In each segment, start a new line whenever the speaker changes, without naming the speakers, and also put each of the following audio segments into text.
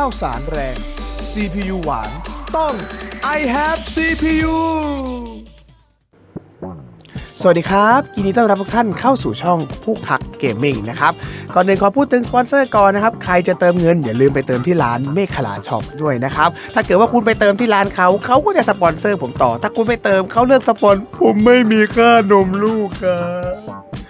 ข้าวสารแรง CPU หวานต้อง I have CPU สวัสดีครับยินดีต้อนรับทุกท่านเข้าสู่ช่องผู้คักเกมมิ่งนะครับ ก่อนอื่นขอพูดถึงสปอนเซอร์ก่อนนะครับ ใครจะเติมเงินอย่าลืมไปเติมที่ร้านเมฆขลาช็อปด้วยนะครับ ถ้าเกิดว่าคุณไปเติมที่ร้านเขาเขาก็จะสปอนเซอร์ผมต่อ ถ้าคุณไม่เติมเขาเลือกสปอน ผมไม่มีค่านมลูกครับ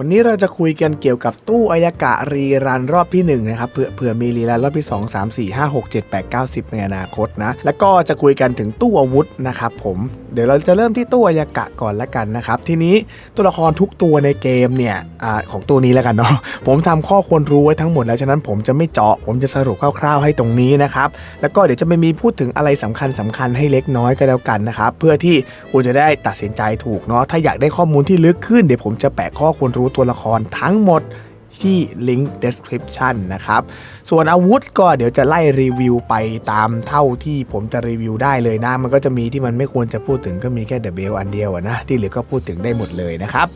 วันนี้เราจะคุยกันเกี่ยวกับตู้อายกะรีรันรอบที่1นะครับเผื่อเผื่อมีรีรันรอบที่ 2 3 4 5 6 7 8 9 10 ในอนาคตนะ แล้วก็จะคุยกันถึงตู้อาวุธนะครับผมเดี๋ยวเราจะเริ่มที่ตู้อายากะก่อนละกันนะครับทีนี้ตัวละครทุกตัวในเกมเนี่ยอของตัวนี้แล้วกันเนาะผมทำข้อควรรู้ไว้ทั้งหมดแล้วฉะนั้นผมจะไม่เจาะ ผมจะสรุปคร่าวๆให้ตรงนี้นะครับแล้วก็เดี๋ยวจะไม่มีพูดถึงอะไรสำคัญสคัญให้เล็กน้อยก็แล้วกันนะครับเพื่อที่คุณจะได้ตัดสินใจถูกเนาะถ้าอยากได้ข้อมูลที่ลึกขึ้นเดี๋ยวผมจะแปะข้อควรรู้ตัวละครทั้งหมดที่ลิงก์ description นะครับ ส่วนอาวุธก็เดี๋ยวจะไล่รีวิวไปตามเท่าที่ผมจะรีวิวได้เลยนะ มันก็จะมีที่มันไม่ควรจะพูดถึงก็มีแค่เดอะเบลอันเดียวอะนะ ที่เหลือก็พูดถึงได้หมดเลยนะครับ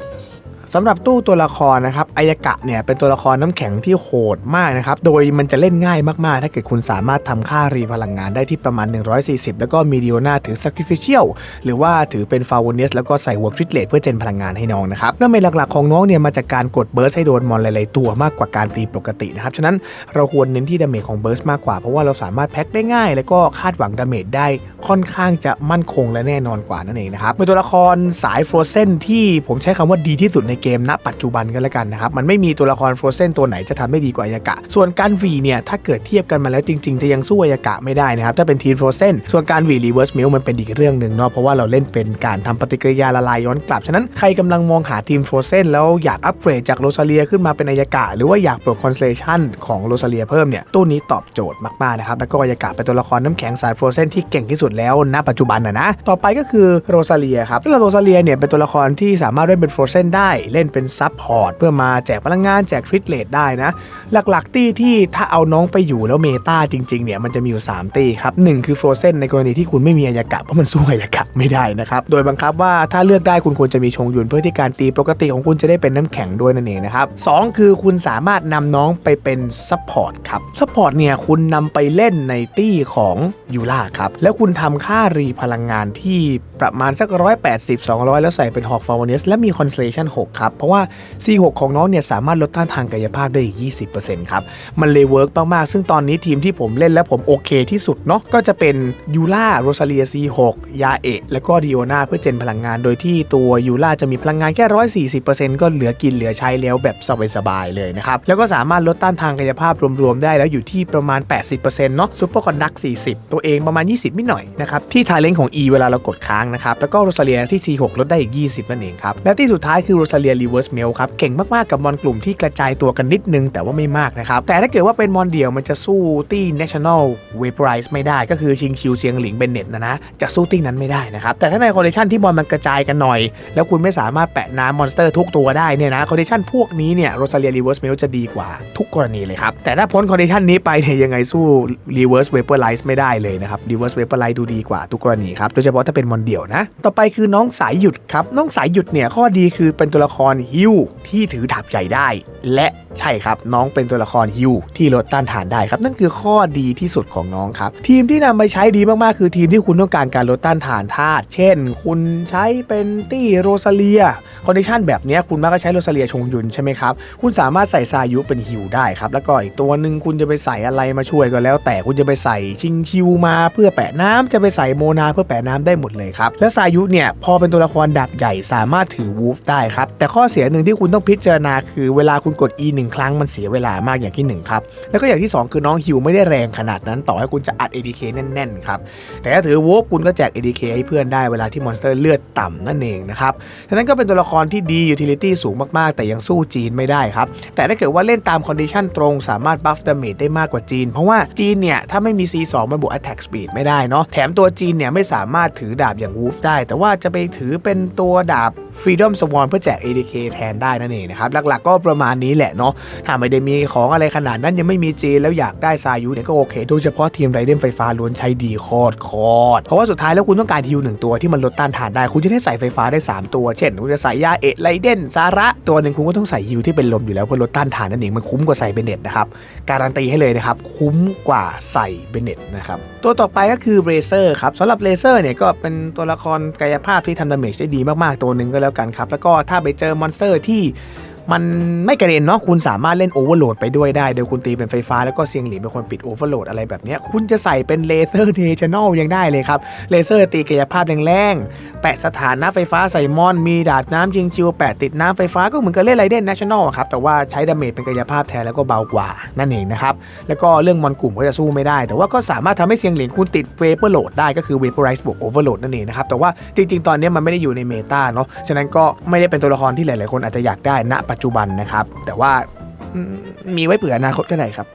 สำหรับตู้ตัวละครนะครับอายากะเนี่ยเป็นตัวละครน้ำแข็งที่โหดมากนะครับ โดยมันจะเล่นง่ายมากๆ ถ้าเกิดคุณสามารถทำค่ารีพลังงานได้ที่ประมาณ 140 แล้วก็มีดิโอนาถือ sacrificial หรือว่าถือเป็นฟาวเนสแล้วก็ใส่ work triplet เพื่อเจนพลังงานให้น้องนะครับนื่องในหลักๆของน้องเนี่ยมาจากการกดเบิร์สให้โดนมอนหลายๆตัวมากกว่าการตีปกตินะครับ ฉะนั้นเราควรเน้นที่ดาเมจของเบิร์สมากกว่าเพราะว่าเราสามารถแพ็คได้ง่าย แล้วก็คาดหวังดาเมจได้ค่อนข้างจะมั่นคงและแน่นอนกว่านั่นเองนะครับเป็นตัวละครสายฟรเซนที่ผมใช้คำว่าดีที่สุดในเกมณปัจจุบันกันแล้วกันนะครับมันไม่มีตัวละครฟรเซนตัวไหนจะทำได้ดีกว่าอายากะ ส่วนการวีเนี่ยถ้าเกิดเทียบกันมาแล้วจริงๆ จะยังสู้อายากะไม่ได้นะครับถ้าเป็นทีมฟรเซนส่วนการวีรีเวิร์สมิลมันเป็นอีกเรื่องหนึ่งเนาะเพราะว่าเราเล่นเป็นการทำปฏิกิริยาละลายย้อนกลับฉะนั้นใครกำลังมองหาทีมฟรเซนแล้วอยากอัปเกรดจากโรซาเลียขึ้นมาเป็นอายากะ หรือว่าอยากปลดคอนสเลชันของโรซาเลียเพิ่มเนี่ยตู้นี้ตอบโจทย์มากๆนะครับแล้วก็อายากะเป็นตัวละครน้ำแข็งสายฟรเซนที่เก่งที่สุดแล้วณปัจจุบันนะนะต่อไปก็คือโรซาเลียครับซึ่งโรซาเลียเนี่ยเป็นตัวละครที่สามารถเล่นเป็นฟรเซนได้เล่นเป็นซับพอร์ตเพื่อมาแจกพลังงานแจกทริตเลทได้นะ หลักๆตี้ที่ถ้าเอาน้องไปอยู่แล้วเมตาจริงๆเนี่ยมันจะมีอยู่ 3 ตี้ครับหนึ่งคือฟรเซนในกรณีที่คุณไม่มีอายากะเพราะมันสู้อายากะไม่ได้นะครับโดยบังคับว่าถ้าเลือกได้คุณควรจะมีชงยุนเพื่อที่การตีปกติของคุณจะได้เป็นน้ำแข็งด้วยนั่นเองนะครับสองคือคุณสามารถนำน้องไปเป็นซัพพอร์ตครับซัพพอร์ตเนี่ยคุณนำไปเล่นในตี้ของยูล่าครับแล้วคุณทำค่ารีพลังงานที่ ประมาณสัก 180 200 แล้วใส่เป็นฮอกฟาวเนสและมีคอนสเลชัน6ครับ เพราะว่า C6 ของน้องเนี่ยสามารถลดต้านทางกายภาพได้อีก 20%ครับ มันเลยเวิร์กมาก ๆ ซึ่งตอนนี้ทีมที่ผมเล่นแล้วผมโอเคที่สุดเนาะก็จะเป็นยูล่าโรซาเลีย C6 ยาเอะแล้วก็ดิโอนาเพื่อเจนพลังงาน โดยที่ตัวยูล่าจะมีพลังงานแค่ 140%ก็เหลือกินเหลือใช้แล้วแบบสบายๆเลยนะครับแล้วก็สามารถลดต้านทางกายภาพรวมๆได้แล้วอยู่ที่ประมาณ 80%เนาะซูเปอร์คอนดัก40 ตัวเองประมาณ 20นิดหน่อยนะครับที่ทาเลนของ E เวลาเรากดค้างนะครับ แล้วก็โรซาเลียที่ C6 ลดได้อีก 20 นั่นเองครับ และที่สุดท้ายคือโรซาเลียรีเวิร์สเมลครับ เก่งมาก ๆ กับมอนกลุ่มที่กระจายตัวกันนิดนึง แต่ว่าไม่มากนะครับ แต่ถ้าเกิดว่าเป็นมอนเดียวมันจะสู้ตี้ National Vaporize ไม่ได้ ก็คือชิงชิวเซียงหลิงเบนเน็ตนะนะ จะสู้ตี้นั้นไม่ได้นะครับ แต่ถ้าในคอนดิชันที่บอลมันกระจายกันหน่อย แล้วคุณไม่สามารถแปะน้ำมอนสเตอร์ทุกตัวได้เนี่ยนะคอนดิชันพวกนี้เนี่ยโรซาเลียรีเวิร์สเมลจะดีกว่าทุกกรณีเลยครับแต่ถ้าพ้นคอนดิชันนี้ไปเนี่ยยังไงสู้ Reverse Vaporize ไม่ได้เลยนะครับ Reverse Vaporize ดูดีกว่าทุกกรณีครับโดยเฉพาะถ้าเป็นมอนเดียวนะ ต่อไปคือน้องสายหยุดครับ น้องสายหยุดเนี่ยข้อดีคือเป็นตัวละครฮิวที่ถือดาบใหญ่ได้ และใช่ครับ น้องเป็นตัวละครฮิวที่ลดต้านทานได้ครับ นั่นคือข้อดีที่สุดของน้องครับ ทีมที่นำไปใช้ดีมากๆคือทีมที่คุณต้องการการลดต้านทานธาตุเช่น คุณใช้เป็นตี้โรซาเลีย คอนดิชันแบบนี้คุณมักจะใช้โรซาเลียชงยุนใช่ไหมครับ คุณสามารถใส่ซายุเป็นฮิวได้ครับ แล้วก็อีกตัวหนึ่งคุณจะไปใส่อะไรมาช่วยก็แล้ว แต่คุณจะไปใส่ชิงคิวมาเพื่อแปะน้ำจะไปใส่โมนาเพื่อแปะน้ำได้หมดเลยครับ และซายุเนี่ยพอเป็นตัวละครดาบใหญ่สามารถถือวูฟได้ครับ แต่ข้อเสียหนึ่งที่คุณต้องพิจารณาคือเวลาคุณกด E หนึ่งครั้งมันเสียเวลามากอย่างที่หนึ่งครับแล้วก็อย่างที่ 2 คือน้องฮิวไม่ได้แรงขนาดนั้นต่อให้คุณจะอัด ADK แน่นๆครับแต่ถ้าถือวูฟคุณก็แจก ADK ให้เพื่อนได้เวลาที่มอนสเตอร์เลือดต่ำนั่นเองนะครับฉะนั้นก็เป็นตัวละคครที่ดียูทิลิตี้สูงมากๆ แต่ยังสู้จีนไม่ได้ครับ แต่ถ้าเกิดว่าเล่นตามคอนดิชันตรงสามารถบัฟดาเมจได้มากกว่าจีน เพราะว่าจีนเนี่ย ถ้าไม่มี C2 มันบวก Attack Speed ไม่ได้เนาะแถมตัวจีนเนี่ย ไม่สามารถถือดาบอย่างวูฟได้ แต่ว่าจะไปถือเป็นตัวดาบ Freedom Swan เพื่อแจก ADK แทนได้นั่นเองนะครับ หลักๆก็ประมาณนี้แหละเนาะถ้าไม่ได้มีของอะไรขนาดนั้นยังไม่มีจีนแล้วอยากได้ซายุเนี่ยก็โอเค โดยเฉพาะทีมไรเดนไฟฟ้าล้วนใช้ดีโคตรโคตรเพราะว่าสุดท้ายแล้วคุณต้องการฮิวหนึ่งตัวที่มันลดต้านทานได้ คุณจะได้ใส่ไฟฟ้าได้ 3 ตัว เช่น คุณจะใส่ยาเอะไรเดนซาระ ตัวหนึ่งคุณก็ต้องใส่ฮิวที่เป็นลมอยู่แล้วเพื่อลดต้านทานนั่นเองมันคุ้มกว่าใส่เบเน็ตนะครับการันตีให้เลยนะครับคุ้มกว่าใส่เบเน็ตนะครับตัวต่อไปก็คือเรเซอร์ครับสำหรับเรเซอร์เนี่ยก็เป็นตัวละครกายภาพที่ทำดาเมจได้ดีมากๆตัวหนึ่งก็แล้วกันครับ แล้วก็ถ้าไปเจอมอนสเตอร์ที่ มันไม่กระเด็นเนาะคุณสามารถเล่นโอเวอร์โหลดไปด้วยได้ โดยคุณตีเป็นไฟฟ้าแล้วก็เซียงหลีเป็นคนปิดโอเวอร์โหลดอะไรแบบนี้คุณจะใส่เป็นเลเซอร์เนชั่นแนลยังได้เลยครับเลเซอร์ตีกายภาพแรงๆแปะสถานะไฟฟ้าใส่มอน มีดาดน้ำจิงชิวแปะติดน้ำไฟฟ้าก็เหมือนกับเล่นไรเดนเนชั่นแนลครับแต่ว่าใช้ดาเมจเป็นกายภาพแทนแล้วก็เบากว่านั่นเองนะครับแล้วก็เรื่องมอนกลุ่มก็จะสู้ไม่ได้ แต่ว่าก็สามารถทำให้เสียงหลียงคุณติดเวเปอร์โหลดได้ก็คือเวเปอร์ไรส์บวกโอเวอร์โหลดนั่นเองนะครับแต่ว่าจริง ๆ ตอนนี้มันไม่ได้อยู่ในเมตาเนาะฉะนั้นก็ไม่ได้เป็นตัวละครที่หลายๆคนอาจจะอยากได้ณปัจจุบันนะครับ แต่ว่ามมีไว้เผื่ออนาคตก็ได้ครับ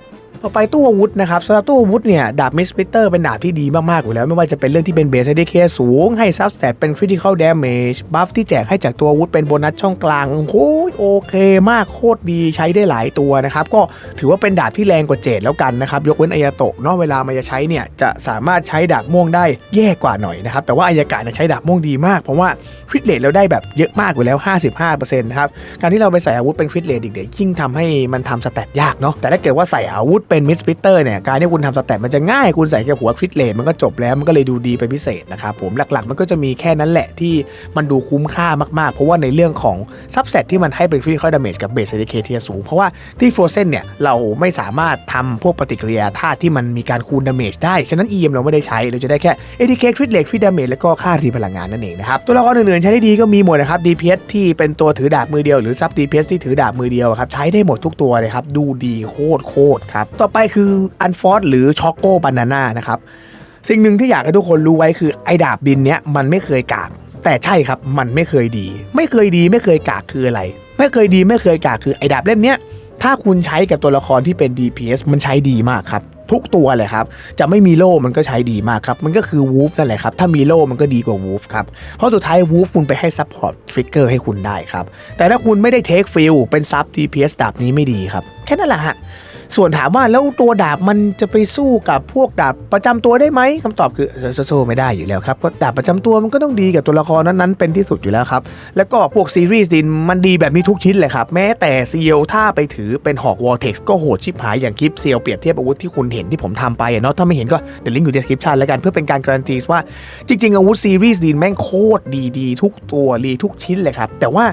ต่อไปตู้อาวุธนะครับสำหรับตู้อาวุธเนี่ยดาบมิสปิเตอร์เป็นดาบที่ดีมากๆอยู่แล้วไม่ว่าจะเป็นเรื่องที่เป็นเบสไอเดเคสูงให้ซับสแตทเป็นคริติคอลด a เมจบัฟที่แจกให้จากตัวอาวุธเป็นโบนัสช่องกลางโอ้ยโอเคมากโคตรดีใช้ได้หลายตัวนะครับก็ถือว่าเป็นดาบที่แรงกว่าเจดแล้วกันนะครับยกเว้นอายาโตะเนาะเวลามันจะใช้เนี่ยจะสามารถใช้ดาบม่วงได้แย่กว่าหน่อยนะครับแต่ว่าอายากะเนี่ยใช้ดาบม่วงดีมากเพราะว่าคริตเลทเราได้แบบเยอะมากอยู่แล้ว 55%นะครับการที่เราไปใส่อาวุธเป็นคริตเลทอีกเดี๋ยวยิ่งทำให้มันทำสแตทยากเนาะแต่ถ้าเกิดว่าใส่อาวุธเป็นมิสปิเตอร์เนี่ยการที่คุณทำสแตทมันจะง่ายคุณใส่แค่หัวคริตเลทมันก็จบแล้วมันก็เลยดูดีเป็นพิเศษนะครับผมหลักๆ มันก็จะมีแค่นั้นแหละที่มันดูคุ้มค่ามากๆ เพราะว่าในเรื่องของซับเซตที่มันให้เป็นคริติคอลดาเมจกับเบสเอเคเทียสูง เพราะว่าที่โฟรเซนเนี่ยเราไม่สามารถทำพวกปฏิกิริยาธาตุที่มันมีการคูณดาเมจได้ ฉะนั้น EM เราไม่ได้ใช้เราจะได้แค่ ATK คคริตเลทคริตดาเมจแล้วก็ค่าทีพลังงานนั่นเองนะครับตัวละครอื่นๆใช้ได้ดีก็มีหมดนะครับ DPS ที่เป็นตัวถือดาบมือเดียวหรือซับ DPS ที่ถือดาบมือเดียวครับใช้ได้หมดทุกตัวเลยครับดูดีโคตรโคตรครับต่อไปคืออันฟอร์ดหรือช็อกโกบานาน่านะครับ สิ่งหนึ่งที่อยากให้ทุกคนรู้ไว้คือไอ้ดาบบินเนี้ยมันไม่เคยกาก แต่ใช่ครับมันไม่เคยดี ไม่เคยดีไม่เคยกากคืออะไร ไม่เคยดีไม่เคยกากคือไอ้ดาบเล่มเนี้ยถ้าคุณใช้กับตัวละครที่เป็น DPS มันใช้ดีมากครับ ทุกตัวเลยครับ จะไม่มีโล่มันก็ใช้ดีมากครับ มันก็คือวูฟนั่นแหละครับ ถ้ามีโล่มันก็ดีกว่าวูฟครับ เพราะสุดท้ายวูฟคุณไปให้ซัพพอร์ตทริกเกอร์ให้คุณได้ครับ แต่ถ้าคุณไม่ได้เทคฟิลเป็นซับ DPS ดาบนี้ไม่ดีครับ แค่นั้นแหละฮะ ส่วนถามว่าแล้วตัวดาบมันจะไปสู้กับพวกดาบประจำตัวได้ไหมคำตอบคือเออสู้ไม่ได้อยู่แล้วครับเพราะดาบประจำตัวมันก็ต้องดีกับตัวละครนั้นๆเป็นที่สุดอยู่แล้วครับแล้วก็พวกซีรีส์ดินมันดีแบบนี้ทุกชิ้นเลยครับแม้แต่เซียวถ้าไปถือเป็นหอกวอลเท็กซ์ก็โหดชิบหายอย่างคลิปเซียวเปรียบเทียบอาวุธที่คุณเห็นที่ผมทำไปเนาะถ้าไม่เห็นก็เดี๋ยวลิงก์อยู่ใน description แล้วกันเพื่อเป็นการการันตีว่าจริง ๆ อาวุธซีรีส์ดินแม่งโคตรดีๆทุกตัวรีทุกชิ้นเลยครับแต่ว่า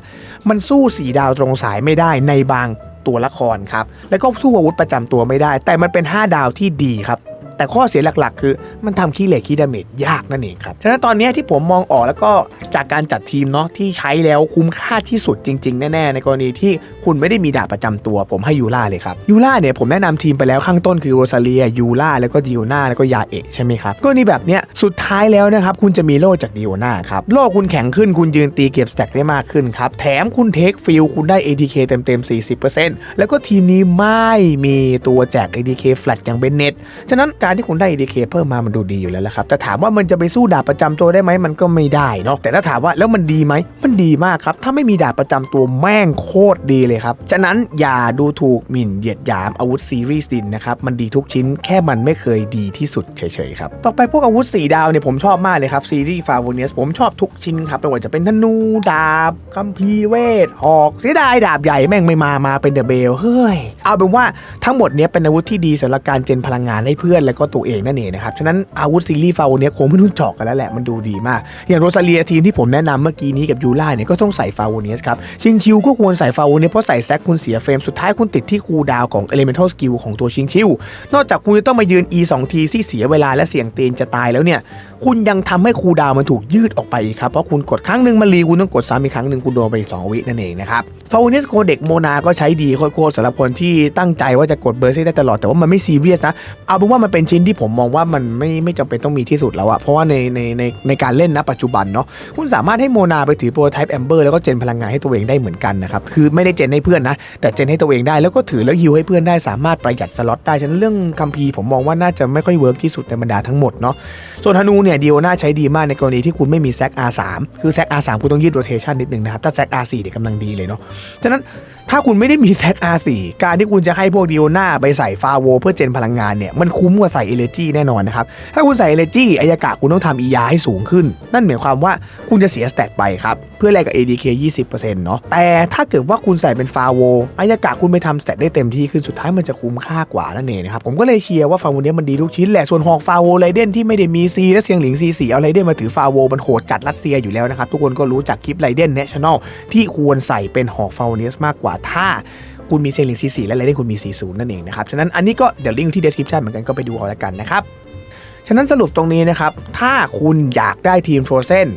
มันสู้สีดาวตรงสายไม่ได้ในบาง ตัวละครครับ แล้วก็สู้อาวุธประจำตัวไม่ได้ แต่มันเป็น 5 ดาวที่ดีครับ แต่ข้อเสียหลักๆ คือมันทำขี้เหล็กขี้ดาเมจยากนั่นเองครับ ฉะนั้นตอนนี้ที่ผมมองออกแล้วก็จากการจัดทีมเนาะที่ใช้แล้วคุ้มค่าที่สุดจริง ๆ แน่ ๆ ในกรณีที่คุณไม่ได้มีดาบประจำตัว ผมให้ยูล่าเลยครับยูล่าเนี่ยผมแนะนำทีมไปแล้วข้างต้นคือโรซาเลียยูล่าแล้วก็ดิโอนาแล้วก็ยาเอะใช่ไหมครับกรณีแบบเนี้ยสุดท้ายแล้วนะครับคุณจะมีโล่จากดิโอนาครับโล่คุณแข็งขึ้นคุณยืนตีเก็บสแต็กได้มากขึ้นครับแถมคุณเทคฟิลคุณได้ ATK เต็มๆ40%แล้วก็ทีมนี้ไม่มีตัวแจก ATK แฟลตอย่างเบนเน็ตฉะนั้นการที่คุณได้ ATK เคเพิ่มมามันดูดีอยู่แล้วละครับแต่ถามว่ามันจะไปสู้ดาบประจำตัวได้ไหมมันก็ไม่ได้เนาะแต่ถ้าถามว่าแล้วมันดีไหมมันดีมากครับ ถ้าไม่มีดาบประจำตัวแม่งโคตรดีเลยครับ ฉะนั้นอย่าดูถูกหมิ่นเหยียดหยามอาวุธซีรีส์ดินนะครับ มันดีทุกชิ้นแค่มันไม่เคยดีที่สุดเฉยๆครับ ต่อไปพวกอาวุธสีดาวเนี่ยผมชอบมากเลยครับซีรีส์ฟาโวเนียสผมชอบทุกชิ้นครับไม่ว่าจะเป็นธนูดาบคัมภีร์เวทหอกเสียดายดาบใหญ่แม่งไม่มามาเป็นเดอะเบลเฮ้ยเอาเป็นว่าทั้งหมดเนี้ยเป็นอาวุธที่ดีสำหรับการเจนพลังงานให้เพื่อนและก็ตัวเองนั่นเองนะครับ ฉะนั้นอาวุธซีรีส์ฟาวเนียคงไม่นุ่นจอกกันแล้วแหละ มันดูดีมาก อย่างโรซาเลียทีมที่ผมแนะนำเมื่อกี้นี้กับยูล่าเนี่ยก็ต้องใส่ฟาวเนียสครับ ชิงชิวก็ควรใส่ฟาวเนียเพราะใส่แซกคุณเสียเฟรม สุดท้ายคุณติดที่คูดาวของเอเลเมนทัลสกิลของตัวชิงชิวนอกจากคุณจะต้องมายืน E 2ทีที่เสียเวลาและเสี่ยงเตีนจะตายแล้วเนี่ย คุณยังทำให้คูดาวมันถูกยืดออกไปอีกครับ เพราะคุณกดครั้งหนึ่งมันรีคุณต้องกดซ้ำอีกครั้งหนึ่งคุณโดนไปอีกสองวินั่นเองนะครับฟาวเนียสโคเด็กโมนาก็ใช้ดีโคตรสำหรับคนที่ตั้งใจว่าจะกดเบอร์ซี่ได้ตลอดแต่ว่ามันไม่ซีเรียสนะเอาเป็นว่ามันเป็นเป็นชิ้นที่ผมมองว่ามันไม่ไม่จำเป็นต้องมีที่สุดแล้วอะเพราะว่าในในในในการเล่นนะปัจจุบันเนาะคุณสามารถให้โมนาไปถือโปรไทป์แอมเบอร์แล้วก็เจนพลังงานให้ตัวเองได้เหมือนกันนะครับคือไม่ได้เจนให้เพื่อนนะแต่เจนให้ตัวเองได้แล้วก็ถือแล้วฮิวให้เพื่อนได้สามารถประหยัดสล็อตได้ฉะนั้นเรื่องคัมภีร์ผมมองว่าน่าจะไม่ค่อยเวิร์กที่สุดในบรรดาทั้งหมดเนาะส่วนธนูเนี่ยี่ยดีโอน่าใช้ดีมากในกรณีที่คุณไม่มีแซก R3 คือแซก R3 คุณต้องยืดโรเทชันนิดนึงนะครับ ถ้าแซก R4 เดี๋ยกำลังดีเลยเนาะฉะนั้นถ้าคุณไม่ได้มีแซก R4 การที่คุณจะให้พวกดีโอน่าไปใส่ฟาโวเพื่อเจนพลังงานเนี่ยมันคุ้มกว่าใส่เอเลจีแน่นอนนะครับถ้าคุณใส่เอเลจีอายากะคุณต้องทำอียาให้สูงขึ้น นั่นหมายความว่าคุณจะเสียสเตตไปครับเพื่อแลกกับ ADK 20%เนาะแต่ถ้าเกิดว่าคุณใส่เป็นฟาโวอายากะคุณไปทำสเตตได้เต็มที่ขึ้นสุดท้ายมันจะคุ้มค่ากว่านั่นเองนะครับผมก็เลยเชียร์ว่าฟาโวเนี้ยมันดีทุกชิ้นแหละส่วนหอกฟาโวไรเดนที่ไม่ได้มีซีและเสียงหลิงซีสีเอาไรเดนมาถือฟาโวมันโหดจัดรัสเซียอยู่แล้วนะครับ ทุกคนก็รู้จากคลิปไรเดนเนชั่นแนลที่ควรใส่เป็นหอกฟาวเนสมากกว่าถ้าคุณมีเซลิงซีสีและไรเดนคุณมีสีศูนย์นั่นเองนะครับฉะนั้นอันนี้ก็เดี๋ยวลิงก์ที่เดสคริปชันเหมือนกันก็ไปดูเอาละกันนะครับฉะนั้นสรุปตรงนี้นะครับถ้าคุณอยากได้ทีมโฟรเซน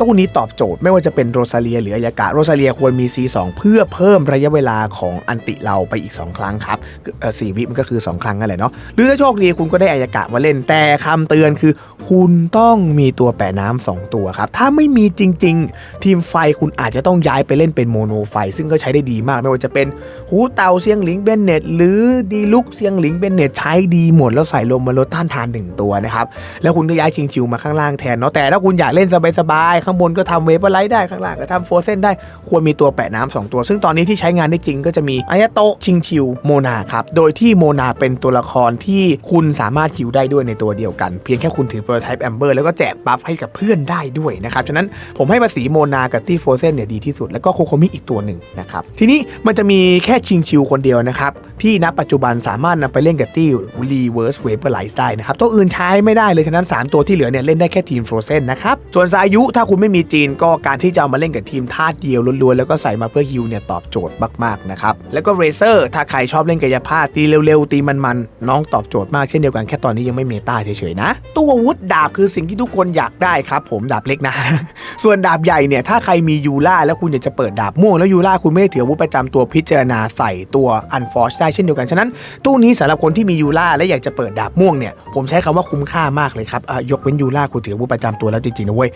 ตู้นี้ตอบโจทย์ไม่ว่าจะเป็นโรซาเลียหรืออายากะโรซาเลียควรมี C2 เพื่อเพิ่มระยะเวลาของอันติเราไปอีก 2 ครั้งครับเอ่อสี่วิมันก็คือ 2 ครั้งนั่นแหละเนาะหรือถ้าโชคดีคุณก็ได้อายากะมาเล่นแต่คำเตือนคือ คุณต้องมีตัวแปะน้ำสองตัวครับ ถ้าไม่มีจริง ๆ ทีมไฟคุณอาจจะต้องย้ายไปเล่นเป็นโมโนไฟ ซึ่งก็ใช้ได้ดีมาก ไม่ว่าจะเป็นหูเต่าเซียงหลิงเบนเน็ตหรือดีลุกเซียงหลิงเบนเน็ตใช้ดีหมดแล้วใส่ลมมาลดต้านทานหนึ่งตัวนะครับแล้วคุณก็ย้ายชิงชิวมาข้างล่างแทนเนาะแต่ถ้าคุณอยากเล่นสบายๆข้างบนก็ทำเวเปอร์ไลท์ได้ข้างล่างก็ทำโฟร์เซนได้ควรมีตัวแปะน้ำสองตัว ซึ่งตอนนี้ที่ใช้งานได้จริงก็จะมีอายาโตชิงชิวโมนาครับโดยที่โมนาเป็นตัวละครที่คุณสามารถคิวได้ด้วยในตัวเดียวกัน เพียงแค่คุณถือโปรไทป์แอมเบอร์แล้วก็แจกบัฟให้กับเพื่อนได้ด้วยนะครับฉะนั้นผมให้ภาษีโมนากับที่โฟร์เซนเนี่ยดีที่สุดแล้วก็โคโคมิอีกตัวหนึ่งนะครับทีนี้มันจะมีแค่ชิงชิวคนเดียวนะครับที่ณปัจจุบันสามารถนำไปเล่นกับที่รีเวิร์สเวเปอร์ไลท์ได้นะครับตัวอื่นใช้ไม่ได้เลยฉะนั้น 3 ตัวที่เหลือเนี่ยเล่นได้แค่ทีมโฟร์เซนนะครับส่วนสายุถ้าคุณไม่มีจีนก็การที่จะเอามาเล่นกับทีมธาเดียวล้วนๆ แล้วก็ใส่มาเพื่อฮิวเนี่ยตอบโจทย์มากๆนะครับ แล้วก็เรเซอร์ถ้าใครชอบเล่นกายภาพตีเร็วๆ ตีมันๆ น้องตอบโจทย์มากเช่นเดียวกันแค่ตอนนี้ยังไม่เมตาเฉยๆนะ ตัวอาวุธดาบคือสิ่งที่ทุกคนอยากได้ครับ ผมดาบเล็กนะ ส่วนดาบใหญ่เนี่ยถ้าใครมียูล่าแล้วคุณอยากจะเปิดดาบม่วงแล้วยูล่าคุณไม่ได้ถืออาวุธประจำตัวพิจารณาใส่ตัวอันฟอร์ชได้เช่นเดียวกันฉะนั้น ตู้นี้สำหรับคนที่มียูล่าและอยากจะเปิดดาบม่วงเนี่ยผมใช้คำว่าคุ้มค่ามากเลยครับยกเว้นยูล่าคุณถืออาวุธประจำตัวแล้วจริงๆนะเว้ย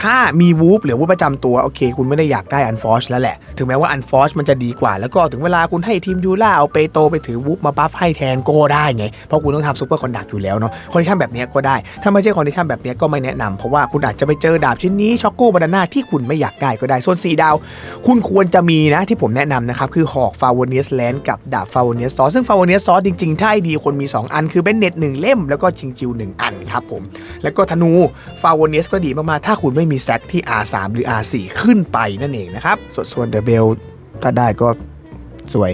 ถ้ามีวูฟหรือวุธประจำตัว โอเค คุณไม่ได้อยากได้อันฟอร์ชแล้วแหละ ถึงแม้ว่าอันฟอร์ชมันจะดีกว่า แล้วก็ถึงเวลาคุณให้ทีมยูล่าเอาเปโตไปถือวูฟมาบัฟให้แทนก็ได้ไง เพราะคุณต้องทำซูเปอร์คอนดักอยู่แล้วเนาะคอนดิชันแบบนี้ก็ได้ ถ้าไม่ใช่คอนดิชันแบบนี้ก็ไม่แนะนำเพราะว่าคุณอาจจะไปเจอดาบชิ้นนี้ช็อกโกบานาน่าที่คุณไม่อยากได้ก็ได้ส่วนสีดาว คุณควรจะมีนะที่ผมแนะนำนะครับคือหอกฟาวเนียสแลนกับดาบฟาวเนียสซอสซึ่งฟาวเนียสซอสจริงๆถ้าให้ดีคนมี 2 อันคือเบนเน็ตหนึ่งเล่มแล้วก็ชิงจิว1อันครับผมแล้วก็ธนูฟาวเนียสก็ดีมากๆถ้าคุณไม่มีซกที่ R3 หรือ R4 ขึ้นไปนั่นเองนะครับ ส่วนส่วนเดอะเบลถ้าได้ก็สวย